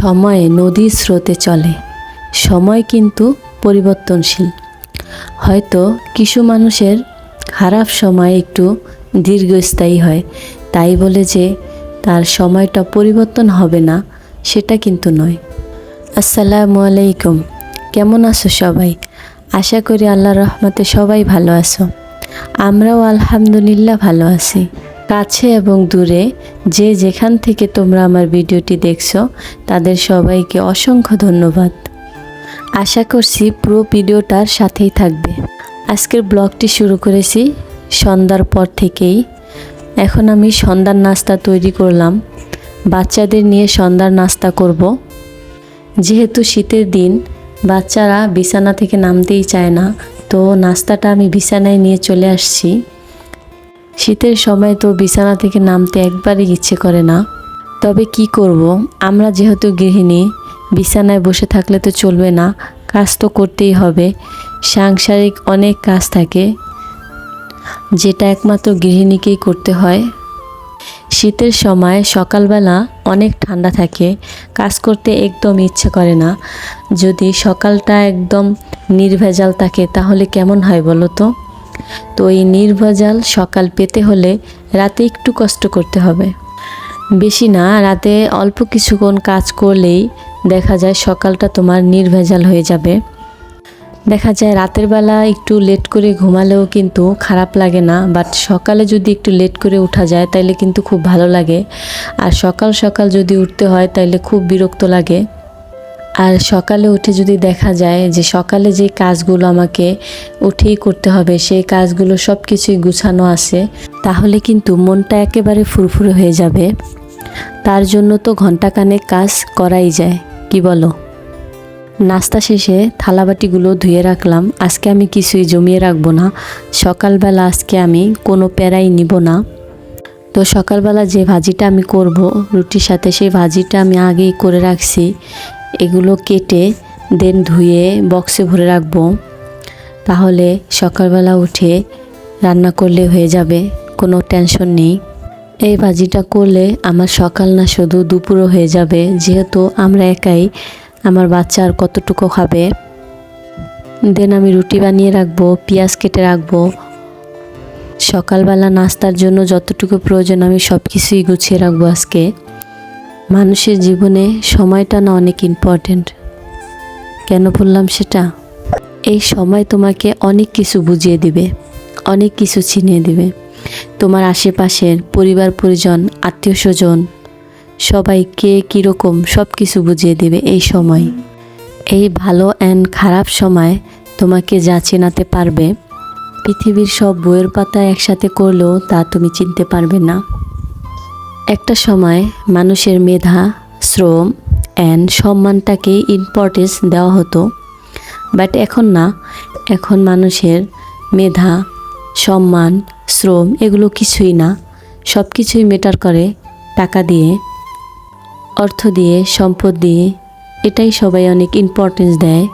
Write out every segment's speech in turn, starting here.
সময়ে নদীর স্রোতে চলে। সময় কিন্তু পরিবর্তনশীল। হয়তো কিছু মানুষের খারাপ সময় একটু দীর্ঘস্থায়ী হয়। তাই বলে যে তার সময়টা পরিবর্তন হবে না, সেটা কিন্তু নয়। আসসালামু আলাইকুম। কেমন আছো সবাই? আশা করি আল্লাহ রহমতে সবাই ভালো আছো। আমরাও আলহামদুলিল্লাহ ভালো আছি। কাছে এবং দূরে যে যেখান থেকে তোমরা আমার ভিডিওটি দেখছ, তাদের সবাইকে অসংখ্য ধন্যবাদ। আশা করছি পুরো ভিডিওটার সাথেই থাকবে। আজকের ব্লগটি শুরু করেছি সন্ধ্যার পর থেকেই। এখন আমি সন্ধ্যার নাস্তা তৈরি করলাম। বাচ্চাদের নিয়ে সন্ধ্যার নাস্তা করব। যেহেতু শীতের দিন, বাচ্চারা বিছানা থেকে নামতেই চায় না, তো নাস্তাটা আমি বিছানায় নিয়ে চলে আসছি। শীতের সময় তো বিছানা থেকে নামতে একবারই ইচ্ছে করে না। তবে কি করব? আমরা যেহেতু গৃহিণী, বিছানায় বসে থাকলে তো চলবে না। কাজ তো করতেই হবে। সাংসারিক অনেক কাজ থাকে। যেটা একমাত্র গৃহিণীকেই করতে হয়। শীতের সময় সকালবেলা অনেক ঠান্ডা থাকে। কাজ করতে একদম ইচ্ছে করে না। যদি সকালটা একদম নির্ভেজাল থাকে, তাহলে কেমন হয় বলো তো? তো এই নির্ভেজাল সকাল পেতে হলে রাতে একটু কষ্ট করতে হবে। বেশি না, রাতে অল্প কিছুক্ষণ কাজ করলেই দেখা যায় সকালটা তোমার নির্ভেজাল হয়ে যাবে। দেখা যায় রাতের বেলা একটু লেট করে ঘুমালেও কিন্তু খারাপ লাগে না বাট সকালে যদি একটু লেট করে ওঠা যায় তাইলে কিন্তু খুব ভালো লাগে। আর সকাল সকাল যদি উঠতে হয় তাইলে খুব বিরক্ত লাগে। আর সকালে উঠে যদি দেখা যায় যে সকালে যে কাজগুলো আমাকে উঠেই করতে হবে, সেই কাজগুলো সব কিছুই গুছানো আছে, তাহলে কিন্তু মনটা একেবারে ফুরফুরে হয়ে যাবে। তার জন্য তো ঘন্টাখানেক কাজ করাই যায়, কি বলো? নাস্তা শেষে থালাবাটিগুলো ধুয়ে রাখলাম, আজকে আমি কিছুই জমিয়ে রাখব না, সকালবেলা আজকে আমি কোনো প্যারাই নিব না। তো সকালবেলা যে ভাজিটা আমি করব, রুটির সাথে সেই ভাজিটা আমি আগেই করে রাখছি এগুলো কেটে দেন ধুয়ে বক্সে ভরে রাখব। তাহলে সকালবেলা উঠে রান্না করলে হয়ে যাবে, কোনো টেনশন নেই। এই ভাজিটা করলে আমার সকাল না শুধু দুপুরও হয়ে যাবে, যেহেতু আমরা একাই আমার বাচ্চা আর কতটুকু খাবে। দেন আমি রুটি বানিয়ে রাখব, পেঁয়াজ কেটে রাখব। সকালবেলা নাস্তার জন্য যতটুকু প্রয়োজন আমি সব কিছুই গুছিয়ে রাখব আজকে। মানুষের জীবনে সময়টা না অনেক ইম্পর্ট্যান্ট কেন বললাম সেটা? এই সময় তোমাকে অনেক কিছু বুঝিয়ে দিবে, অনেক কিছু চিনিয়ে দিবে। তোমার আশেপাশের পরিবার, পরিজন, আত্মীয় স্বজন, সবাই কে কীরকম সব কিছু বুঝিয়ে দিবে এই সময়। এই ভালো অ্যান্ড খারাপ সময় তোমাকে যা চেনাতে পারবে, পৃথিবীর সব বইয়ের পাতা একসাথে করলেও তা তুমি চিনতে পারবে না। একটা সময় মানুষের মেধা, শ্রম অ্যান্ড সম্মানটাকে ইম্পর্টেন্স দেওয়া হতো। বাট এখন না। এখন মানুষের মেধা, সম্মান, শ্রম এগুলো কিছুই না। সব কিছুই মেটার করে টাকা দিয়ে, অর্থ দিয়ে, সম্পদ দিয়ে। এটাই সবাই অনেক ইম্পর্টেন্স দেয়।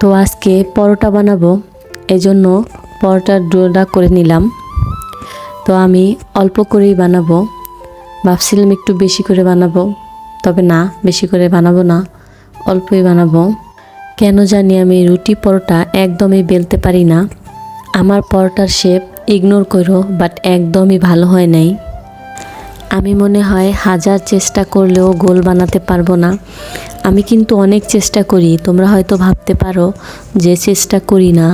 তো আজকে পরোটা বানাবো। এজন্য পরোটার ডোটা করে নিলাম। তো আমি অল্প করেই বানাবো। ভাবছিলাম একটু বেশি করে বানাবো, তবে না, বেশি করে বানাবো না, অল্পই বানাবো। কেন জানি আমি রুটি পরোটা একদমই বেলতে পারি না। আমার পরোটার শেপ ইগনোর করো বাট একদমই ভালো হয় নাই। আমি মনে হয় হাজার চেষ্টা করলেও গোল বানাতে পারব না। আমি কিন্তু অনেক চেষ্টা করি, তোমরা হয়তো ভাবতে পারো যে চেষ্টা করি না,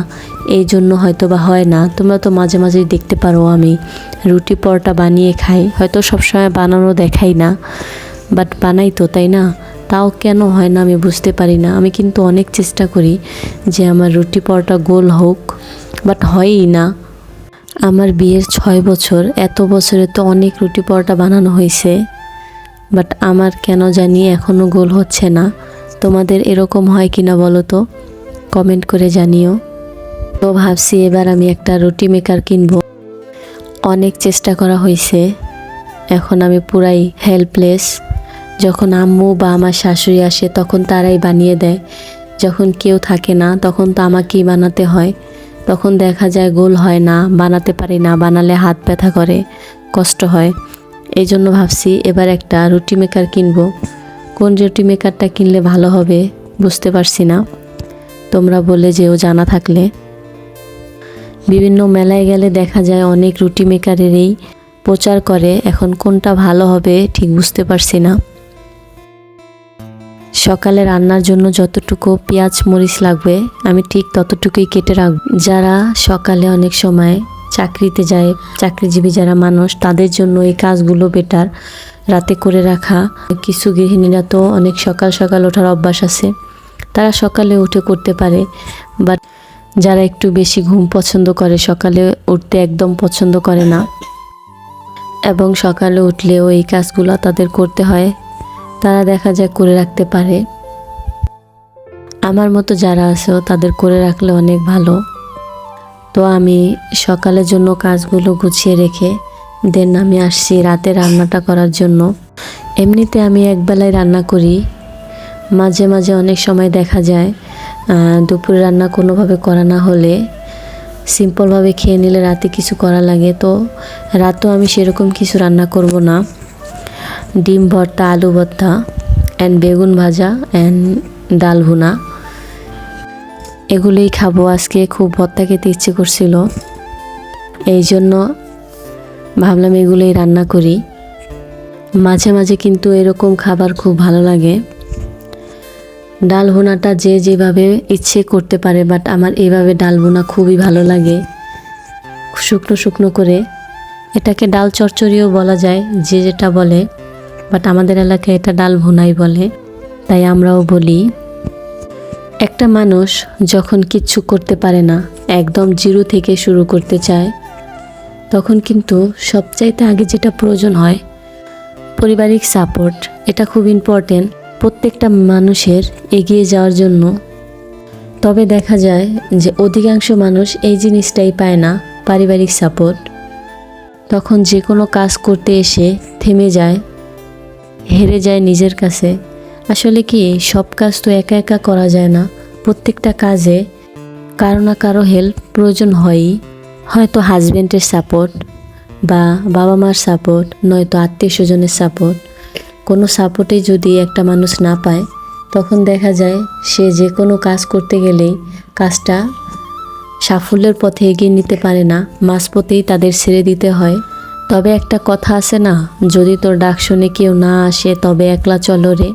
এই জন্য হয়তো বা হয় না। তোমরা তো মাঝে মাঝেই দেখতে পারো আমি রুটি পরোটা বানিয়ে খাই, হয়তো সবসময় বানানো দেখাই না বাট বানাই তো, তাই না? তাও কেন হয় না আমি বুঝতে পারি না। আমি কিন্তু অনেক চেষ্টা করি যে আমার রুটি পরোটা গোল হোক বাট হয়ই না। আমার বিয়ের ছয় বছর, এত বছরে তো অনেক রুটি পরোটা বানানো হয়েছে। বাট আমার কেন জানি এখনও গোল হচ্ছে না। তোমাদের এরকম হয় কি না বলো তো? কমেন্ট করে জানিও। তো ভাবছি এবার আমি একটা রুটি মেকার কিনবো। অনেক চেষ্টা করা হয়েছে এখন আমি পুরাই হেল্পলেস যখন আম্মু বা আমার শাশুড়ি আসে, তখন তারাই বানিয়ে দেয়। যখন কেউ থাকে না, তখন তো আমাকেই বানাতে হয়। তখন দেখা যায় গোল হয় না, বানাতে পারি না, বানালে হাত ব্যথা করে, কষ্ট হয়। এই জন্য ভাবছি এবার একটা রুটি মেকার কিনবো। কোন রুটি মেকারটা কিনলে ভালো হবে বুঝতে পারছি না। তোমরা বলে যেও জানা থাকলে। বিভিন্ন মেলায় গেলে দেখা যায় অনেক রুটি মেকারেরই প্রচার করে, এখন কোনটা ভালো হবে ঠিক বুঝতে পারছি না। সকালে রান্নার জন্য যতটুকু পেঁয়াজ মরিচ লাগবে, আমি ঠিক ততটুকুই কেটে রাখব। যারা সকালে অনেক সময় চাকরিতে যায়, চাকরিজীবী যারা মানুষ, তাদের জন্য এই কাজগুলো বেটার রাতে করে রাখা, কিছু গৃহিণীরা তো অনেক সকাল সকাল ওঠার অভ্যাস আছে। তারা সকালে উঠে করতে পারে বাট যারা একটু বেশি ঘুম পছন্দ করে, সকালে উঠতে একদম পছন্দ করে না। এবং সকালে উঠলেও এই কাজগুলো তাদের করতে হয়, তারা দেখা যায় করে রাখতে পারে। আমার মতো যারা আছে, তাদের করে রাখলে অনেক ভালো। তো আমি সকালের জন্য কাজগুলো গুছিয়ে রেখে, দেন আমি আসছি রাতে রান্নাটা করার জন্য। এমনিতে আমি একবেলায় রান্না করি। মাঝে মাঝে অনেক সময় দেখা যায় দুপুরে রান্না কোনোভাবে করা না হলে সিম্পলভাবে খেয়ে নিলে রাতে কিছু করা লাগে। তো রাতেও আমি সেরকম কিছু রান্না করব না। ডিম ভর্তা, আলু ভর্তা অ্যান্ড বেগুন ভাজা অ্যান্ড ডাল ভুনা। এগুলোই খাব। আজকে খুব ভর্তা খেতে ইচ্ছে করছিল। এই জন্য ভাবলাম এগুলোই রান্না করি। মাঝে মাঝে কিন্তু এরকম খাবার খুব ভালো লাগে। ডাল ভুনাটা যে যেভাবে ইচ্ছে করতে পারে বাট আমার এইভাবে ডাল ভুনা খুবই ভালো লাগে। শুকনো শুকনো করে। এটাকে ডাল চচ্চড়িও বলা যায়, যে যেটা বলে বাট আমাদের এলাকায় এটা ডাল ভুনাই বলে। তাই আমরাও বলি। একটা মানুষ যখন কিচ্ছু করতে পারে না, একদম জিরো থেকে শুরু করতে চায়, তখন কিন্তু সবচাইতে আগে যেটা প্রয়োজন হয়, পারিবারিক সাপোর্ট। এটা খুব ইম্পর্টেন্ট প্রত্যেকটা মানুষের এগিয়ে যাওয়ার জন্য। তবে দেখা যায় যে অধিকাংশ মানুষ এই জিনিসটাই পায় না, পারিবারিক সাপোর্ট। তখন যে কোনো কাজ করতে এসে থেমে যায়, হেরে যায় নিজের কাছে। আসলে কি, সব কাজ তো একা একা করা যায় না। প্রত্যেকটা কাজে কারও না কারও হেল্প প্রয়োজন হয়ই। হয়তো হাজব্যান্ডের সাপোর্ট বা বাবা মার সাপোর্ট নয়তো আত্মীয় স্বজনের সাপোর্ট কোনো সাপোর্টে যদি একটা মানুষ না পায়, তখন দেখা যায় সে যে কোনো কাজ করতে গেলেই কাজটা সাফল্যের পথে এগিয়ে নিতে পারে না। মাঝপথেই তাদের ছেড়ে দিতে হয়। তবে একটা কথা আছে না, যদি তোর ডাক শুনে কেউ না আসে, তবে একলা চলো রে।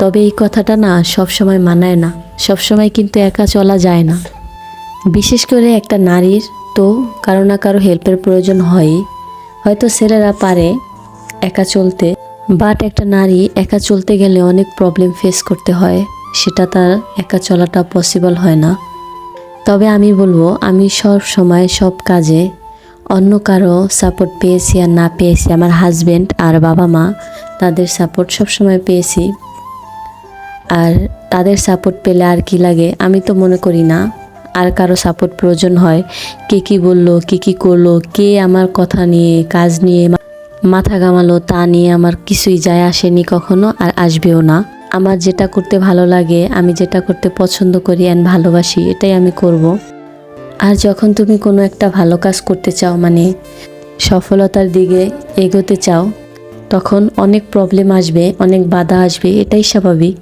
তবে এই কথাটা না সব সময় মানায় না। সব সময় কিন্তু একা চলা যায় না। বিশেষ করে একটা নারীর তো কারও না কারও হেল্পের প্রয়োজন হয়ই। হয়তো ছেলেরা পারে একা চলতে বাট একটা নারী একা চলতে গেলে অনেক প্রবলেম ফেস করতে হয়, সেটা তার একা চলাটা পসিবল হয় না। তবে আমি বলব, আমি সব সময় সব কাজে অন্য কারও সাপোর্ট পেয়েছি আর না পেয়েছি, আমার হাজব্যান্ড আর বাবা মা তাদের সাপোর্ট সবসময় পেয়েছি। আর তাদের সাপোর্ট পেলে আর কি লাগে, আমি তো মনে করি না। আর কারও সাপোর্ট প্রয়োজন হয়, কে কি বলল, কে কি করল, কে আমার কথা নিয়ে, কাজ নিয়ে মাথা ঘামালো, তা নিয়ে আমার কিছুই যায় আসেনি কখনো আর আসবেও না। আমার যেটা করতে ভালো লাগে, আমি যেটা করতে পছন্দ করি অ্যান্ড ভালোবাসি, এটাই আমি করব। আর যখন তুমি কোনো একটা ভালো কাজ করতে চাও মানে সফলতার দিকে এগোতে চাও, তখন অনেক প্রবলেম আসবে, অনেক বাধা আসবে, এটাই স্বাভাবিক।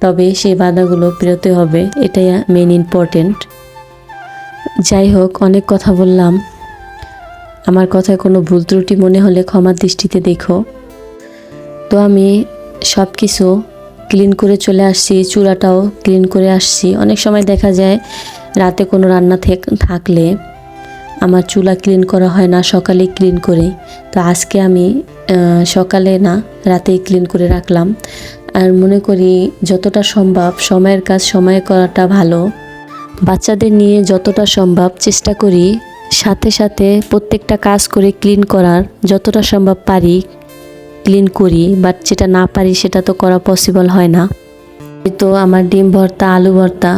তবে সেই বাধাগুলো পেরোতে হবে, এটাই মেন ইম্পর্টেন্ট যাই হোক, অনেক কথা বললাম। আমার কথায় কোনো ভুল ত্রুটি মনে হলে ক্ষমার দৃষ্টিতে দেখো। তো আমি সব কিছু ক্লিন করে চলে আসছি চূড়াটাও ক্লিন করে আসছি। অনেক সময় দেখা যায়, রাতে কোনো রান্না থেক- থাকলে আমার চুলা ক্লিন করা হয় না, সকালে ক্লিন করে। তো আজকে আমি সকালে না, রাতেই ক্লিন করে রাখলাম। আর মনে করি যতটা সম্ভব সময়ের কাজ সময়ে করাটা ভালো। বাচ্চাদের নিয়ে যতটা সম্ভব চেষ্টা করি, সাথে সাথে প্রত্যেকটা কাজ করে ক্লিন করার, যতটা সম্ভব পারি ক্লিন করি বাট যেটা না পারি সেটা তো করা পসিবল হয় না। তো আমার ডিম ভর্তা, আলু ভর্তা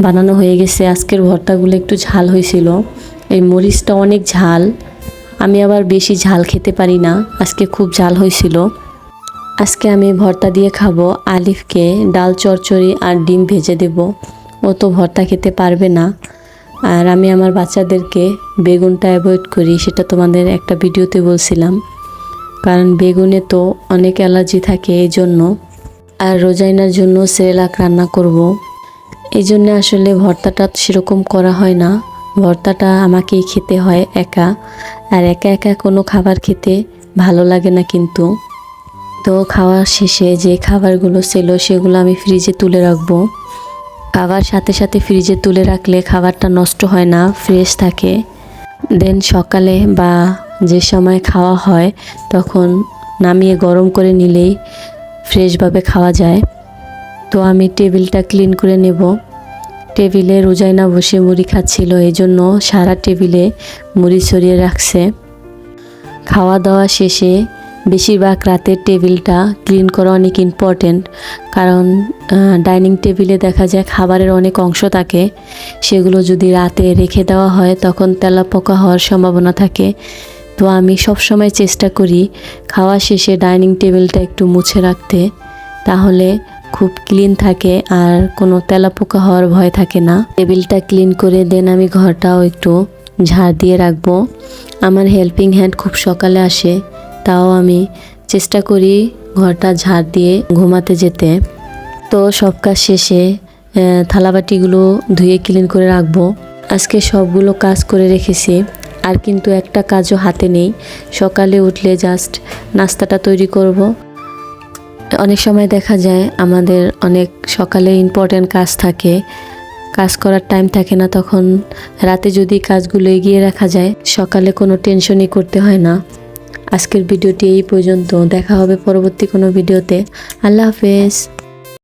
বানানো হয়ে গেছে। আজকের ভর্তাগুলো একটু ঝাল হয়েছিল। এই মরিচটা অনেক ঝাল। আমি আবার বেশি ঝাল খেতে পারি না। আজকে খুব ঝাল হয়েছিল। আজকে আমি ভর্তা দিয়ে খাব আলিফকে ডাল চচ্চড়ি আর ডিম ভেজে দেব। ও তো ভর্তা খেতে পারবে না। আর আমি আমার বাচ্চাদেরকে বেগুনটা অ্যাভয়েড করি, সেটা তোমাদের একটা ভিডিওতে বলছিলাম। কারণ বেগুনে তো অনেক অ্যালার্জি থাকে, এই জন্য। আর রোজাইনার জন্য সেরেলাক রান্না করব। এই জন্য আসলে ভর্তাটা সেরকম করা হয় না। ভর্তাটা আমাকেই খেতে হয় একা। আর একা একা কোনো খাবার খেতে ভালো লাগে না কিন্তু। তো খাওয়ার শেষে যে খাবারগুলো ছিল সেগুলো আমি ফ্রিজে তুলে রাখব। খাবার সাথে সাথে ফ্রিজে তুলে রাখলে খাবারটা নষ্ট হয় না ফ্রেশ থাকে। দেন সকালে বা যে সময় খাওয়া হয়, তখন নামিয়ে গরম করে নিলেই ফ্রেশভাবে খাওয়া যায়। তো আমি টেবিলটা ক্লিন করে নেব। টেবিলে রোজাইনা বসে মুড়ি খাচ্ছিল এই জন্য সারা টেবিলে মুড়ি ছড়িয়ে রাখছে। খাওয়া দাওয়া শেষে বেশিরভাগ রাতের টেবিলটা ক্লিন করা অনেক ইম্পর্টেন্ট কারণ ডাইনিং টেবিলে দেখা যায় খাবারের অনেক অংশ থাকে। সেগুলো যদি রাতে রেখে দেওয়া হয়, তখন তেলা পোকা হওয়ার সম্ভাবনা থাকে। তো আমি সবসময় চেষ্টা করি খাওয়া শেষে ডাইনিং টেবিলটা একটু মুছে রাখতে। তাহলে খুব ক্লিন থাকে আর কোনো তেলাপোকা হওয়ার ভয় থাকে না। টেবিলটা ক্লিন করে দেন আমি ঘরটাও একটু ঝাড় দিয়ে রাখব। আমার হেল্পিং হ্যান্ড খুব সকালে আসে। তাও আমি চেষ্টা করি ঘরটা ঝাড় দিয়ে ঘুমাতে যেতে। তো সব কাজ শেষে থালাবাটিগুলো ধুয়ে ক্লিন করে রাখব। আজকে সবগুলো কাজ করে রেখেছি, আর কিন্তু একটা কাজও হাতে নেই। সকালে উঠলে জাস্ট নাস্তাটা তৈরি করব। অনেক সময় দেখা যায় আমাদের অনেক সকালে ইম্পর্ট্যান্ট কাজ থাকে, কাজ করার টাইম থাকে না, তখন রাতে যদি কাজগুলো এগিয়ে রাখা যায়, সকালে কোনো টেনশনই করতে হয় না। আজকের ভিডিওটি এই পর্যন্ত। দেখা হবে পরবর্তী কোনো ভিডিওতে। আল্লাহ হাফেজ।